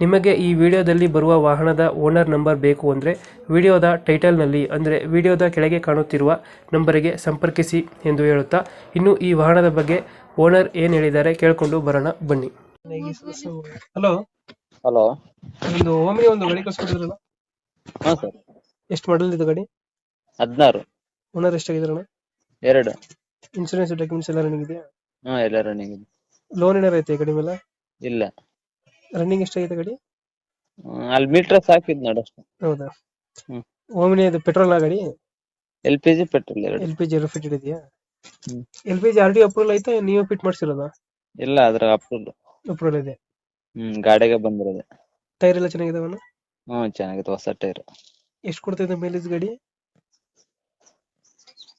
ನಿಮಗೆ ಈ ವಿಡಿಯೋದಲ್ಲಿ ಬರುವ ವಾಹನದ ಓನರ್ ನಂಬರ್ ಬೇಕು ಅಂದರೆ ವಿಡಿಯೋದ ಟೈಟಲ್ನಲ್ಲಿ ಅಂದರೆ ವಿಡಿಯೋದ ಕೆಳಗೆ ಕಾಣುತ್ತಿರುವ ನಂಬರಿಗೆ ಸಂಪರ್ಕಿಸಿ ಎಂದು ಹೇಳುತ್ತಾ ಇನ್ನು ಈ ವಾಹನದ ಬಗ್ಗೆ ಓನರ್ ಏನು ಹೇಳಿದ್ದಾರೆ ಕೇಳಿಕೊಂಡು ಬರೋಣ ಬನ್ನಿ. ಹಲೋ. ಹಲೋ. ಒಂದು ಓಮಿ ಒಂದು ಗಾಡಿ ಕಳ್ಸ್ಕೊಟ್ಟಿದ್ರಲ್ಲ? ಹಾ ಸರ್ ಎಷ್ಟು ಮಾಡಲ್ ಇದು ಗಾಡಿ? ಹದಿನಾರು. ಓನರ್ ಎಷ್ಟಾಗಿದ್ರಣ ಎರಡು. ಇನ್ಶೂರೆನ್ಸ್ ಡಾಕ್ಯುಮೆಂಟ್ಸ್ ಎಲ್ಲ ರನ್ನಿಂಗ್ ಇದೆಯಾ? ಹಾ ಎಲ್ಲ ರನ್ನಿಂಗ್ ಇದೆ. ಲೋನ್ ಏನಾರ ಐತೆ ಗಾಡಿ ಮೇಲೆ? ಇಲ್ಲ. ರನ್ನಿಂಗ್ ಎಷ್ಟಾಗಿದೆ ಗಾಡಿ? ಅಲ್ಲಿ ಮೀಟರ್ ಸಾಕಿದ್ ನೋಡು ಅಷ್ಟೇ. ಹೌದಾ? ಹ್ಮ್. ಓಮಿನಿ ಅದು ಪೆಟ್ರೋಲ್ ಗಾಡಿ? ಎಲ್ ಪಿ ಜಿ ಪೆಟ್ರೋಲ್ ಎರಡು. ಎಲ್ ಪಿ ಜಿ ಇದೆಯಾ? LPG L P G R T approval ಐತೆ ನೀವು ಫಿಟ್ ಮಾಡ್ಸಿರೋದಾ? ಇಲ್ಲ ಅದ್ರ ಅಪ್ರೂಲ್ ಅಪ್ರೂವಲ್ ಇದೆ. ಹ್ಮ್ ಗಾಡಿಗೆ ಬಂದಿರೋದೆ. ಟೈರ್ ಎಲ್ಲ ಚೆನ್ನಾಗಿದಾವನ ಹ್ಮ್ ಚೆನ್ನಾಗಿದೆ ಹೊಸ ಟೈರ್ ಎಷ್ಟು ಕೊಡ್ತಿದೆ ಮೈಲೇಜ್ ಗಾಡಿ?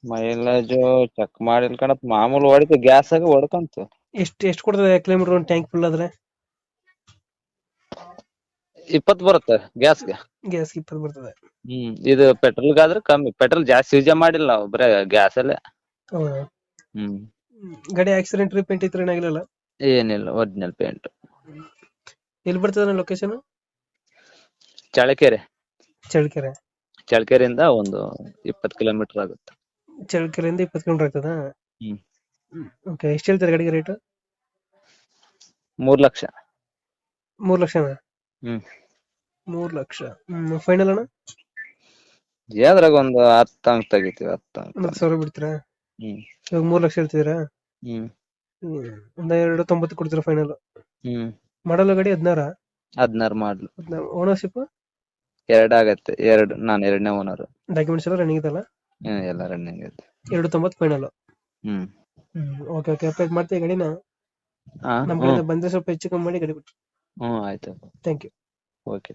ಮೈಲೇಜ್ ಚೆಕ್ ಮಾಡಿ ಕಣತ್ ಮಾಮೂಲಿ ಹೊಡಿತು ಗ್ಯಾಸ್ ಆಗಿ ಹೊಡ್ಕಂತು ಎಷ್ಟು ಎಷ್ಟು ಕೊಡ್ತದೆ ಕಿಲೋಮೀಟರ್ ಒಂದು ಟ್ಯಾಂಕ್ ಫುಲ್ ಆದ್ರೆ? ಇಪ್ಪತ್ ಬರುತ್ತೆ ಗ್ಯಾಸ್ ಗ್ಯಾಸ್ ಇಪ್ಪತ್ ಬರ್ತದೆ. ಹ್ಮ್ ಇದು ಪೆಟ್ರೋಲ್ ಆದ್ರೆ ಕಮ್ಮಿ ಪೆಟ್ರೋಲ್ ಜಾಸ್ತಿ ಯೂಸ್ ಮಾಡಿಲ್ಲ ನಾವು ಬರೇ ಗ್ಯಾಸ್ ಅಲ್ಲೇ ಹೌದಾ? ಹ್ಮ್. ಗಡಿ ಗಾಡಿ ಆಕ್ಸಿಡೆಂಟ್ ರಿಪೇಂಟ್ ಇತ್ತು ಏನಾಗಿಲ್ಲ ಏನಿಲ್ಲ ಒರಿಜಿನಲ್ ಪೇಂಟ್ ಎಲ್ಲಿ ಬರ್ತದೆ ಲೊಕೇಶನ್ ಚಳಕೆರೆ ಚಳಕೆರೆ ಚಳಕೆರೆಯಿಂದ ಒಂದು ಇಪ್ಪತ್ ಕಿಲೋಮೀಟರ್ ಆಗುತ್ತೆ. ಚಳಕೆರೆಯಿಂದ ಇಪ್ಪತ್ ಕಿಲೋಮೀಟರ್ ಆಗ್ತದ? ಹ್ಮ್. ಓಕೆ ಎಷ್ಟು ಹೇಳ್ತಾರೆ ಗಾಡಿಗೆ ರೇಟ್ ಮೂರ್ ಲಕ್ಷ. ಮೂರ್ ಲಕ್ಷನಾ? ಹ್ಮ್. ಮೂರ್ ಲಕ್ಷ. ಹ್ಮ್ ಫೈನಲ್ ಅಣ್ಣ? ಏನ್ರಾಗ ಒಂದು ಹತ್ತು ಅಂಕ ತೆಗಿತೀವಿ ಹತ್ತು ಅಂಕ. ಹತ್ತು ಸಾವಿರ ಬಿಡ್ತೀರಾ? ಹ್ಮ್. ಇವಾಗ ಮೂರ್ ಲಕ್ಷ ಹೇಳ್ತಿದ್ದೀರಾ? ಹ್ಮ್. ಹ್ಮ್ ಒಂದ್ ಎರಡು ತೊಂಬತ್ತು ಕೊಡ್ತೀರಾ ಫೈನಲ್ ಹ್ಮ್. ಮಾಡಲ್ಲ ಗಾಡಿ ಹದಿನಾರ? ಹದಿನಾರು ಮಾಡ್ಲು. ಹದಿನಾರು. ಓನರ್ಶಿಪ್ ಎರಡ್ ಆಗತ್ತೆ ಎರಡು ನಾನು ಎರಡನೇ ಓನರ್ ಡಾಕ್ಯುಮೆಂಟ್ಸ್ ಎಲ್ಲ ರನ್ನಿಂಗ್ ಇದೆಲ್ಲ ಎಲ್ಲ ರನ್ನಿಂಗ್ ಐತೆ ಎರಡು ತೊಂಬತ್ತು ಫೈನಲ್ ಹ್ಮ್. ಹ್ಮ್ ಓಕೆ ಓಕೆ ಅಪ್ಡೇಟ್ ಮಾಡ್ತೀವಿ ಗಾಡಿನ? ಹಾ ನಮ್ಮ ಹ್ಮ್. ಕಡೆಯಿಂದ ಬಂದ್ರೆ ಸ್ವಲ್ಪ ಹೆಚ್ಚು ಕಮ್ಮಿ ಮಾಡಿ ಗಾಡಿ ಬಿಟ್ಟು ಹ್ಮ್ ಆಯ್ತು. Thank you okay